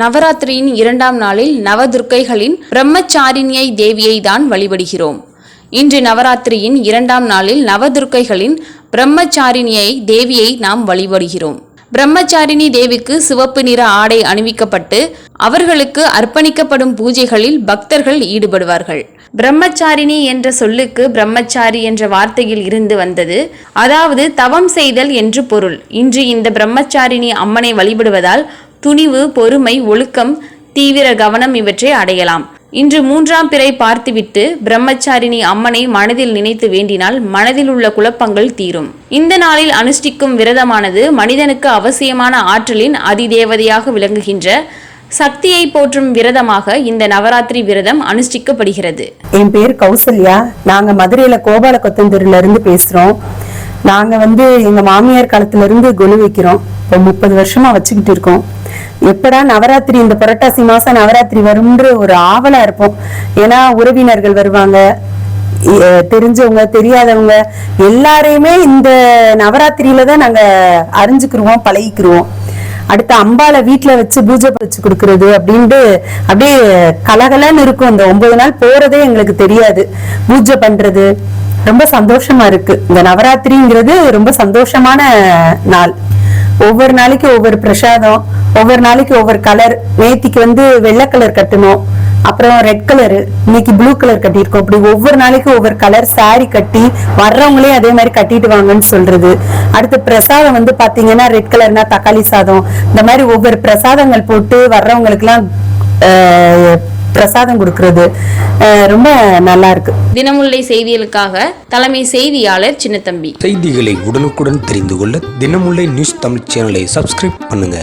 நவராத்திரியின் இரண்டாம் நாளில் நவதுர்க்கைகளின் பிரம்மச்சாரிணியை தேவியை தான் வழிபடுகிறோம். இன்று நவராத்திரியின் இரண்டாம் நாளில் நவதுர்க்கைகளின் பிரம்மச்சாரிணியை தேவியை நாம் வழிபடுகிறோம். பிரம்மச்சாரிணி தேவிக்கு சிவப்பு நிற ஆடை அணிவிக்கப்பட்டு அவர்களுக்கு அர்ப்பணிக்கப்படும் பூஜைகளில் பக்தர்கள் ஈடுபடுவார்கள். பிரம்மச்சாரிணி என்ற சொல்லுக்கு பிரம்மச்சாரி என்ற வார்த்தையில் இருந்து வந்தது. அதாவது தவம் செய்தல் என்று பொருள். இன்று இந்த பிரம்மச்சாரிணி அம்மனை வழிபடுவதால் துணிவு பொறுமை ஒழுக்கம் தீவிர கவனம் இவற்றை அடையலாம். இன்று மூன்றாம் பிறை பார்த்துவிட்டு பிரம்மச்சாரிணி அம்மனை மனதில் நினைத்து வேண்டினால் மனதில் உள்ள குழப்பங்கள் தீரும். இந்த நாளில் அனுஷ்டிக்கும் விரதமானது மனிதனுக்கு அவசியமான ஆற்றலின் அதிதேவதையாக விளங்குகின்ற சக்தியை போற்றும் விரதமாக இந்த நவராத்திரி விரதம் அனுஷ்டிக்கப்படுகிறது. என் பேர் கௌசல்யா. நாங்க மதுரையில கோபால கொத்தந்தூர்ல இருந்து பேசுறோம். நாங்க வந்து எங்க மாமியார் காலத்துல இருந்து கொலு வைக்கிறோம். இப்போ முப்பது வருஷமா வச்சுக்கிட்டு இருக்கோம். எப்படா நவராத்திரி இந்த புரட்டாசி மாசம் நவராத்திரி வரும்ன்ற ஒரு ஆவலா இருப்போம். ஏன்னா உறவினர்கள் வருவாங்க. தெரிஞ்சவங்க தெரியாதவங்க எல்லாரையுமே இந்த நவராத்திரியில தான் நாங்க அறிஞ்சுக்கிருவோம் பழகிக்கிருவோம். அடுத்து அம்பால வீட்டுல வச்சு பூஜை வச்சு கொடுக்கறது அப்படின்ட்டு அப்படியே கலகலன்னு இருக்கும். இந்த ஒன்பது நாள் போறதே எங்களுக்கு தெரியாது. பூஜை பண்றது ரொம்ப சந்தோஷமா இருக்கு. இந்த நவராத்திரிங்கிறது ரொம்ப சந்தோஷமான நாள். ஒவ்வொரு நாளைக்கு ஒவ்வொரு பிரசாதம் ஒவ்வொரு நாளைக்கு ஒவ்வொரு கலர் நேத்திக்கு வந்து வெள்ளை கலர் கட்டணும் அப்புறம் ரெட் கலர் இன்னைக்கு ப்ளூ கலர் கட்டியிருக்கோம். இப்படி ஒவ்வொரு நாளைக்கு ஒவ்வொரு கலர் சாரி கட்டி வர்றவங்களே அதே மாதிரி கட்டிட்டு வாங்கன்னு சொல்றது. அடுத்து பிரசாதம் வந்து பாத்தீங்கன்னா ரெட் கலர்னா தக்காளி சாதம். இந்த மாதிரி ஒவ்வொரு பிரசாதங்கள் போட்டு வர்றவங்களுக்குலாம் பிரசாதம் கொடுக்கறது. ரொம்ப நல்லா இருக்கு. தினமுல்லை செய்திகளுக்காக தலைமை செய்தியாளர் சின்னத்தம்பி. செய்திகளை உடனுக்குடன் தெரிந்து கொள்ள தினமுல்லை நியூஸ் தமிழ் சேனலை சப்ஸ்கிரைப் பண்ணுங்க.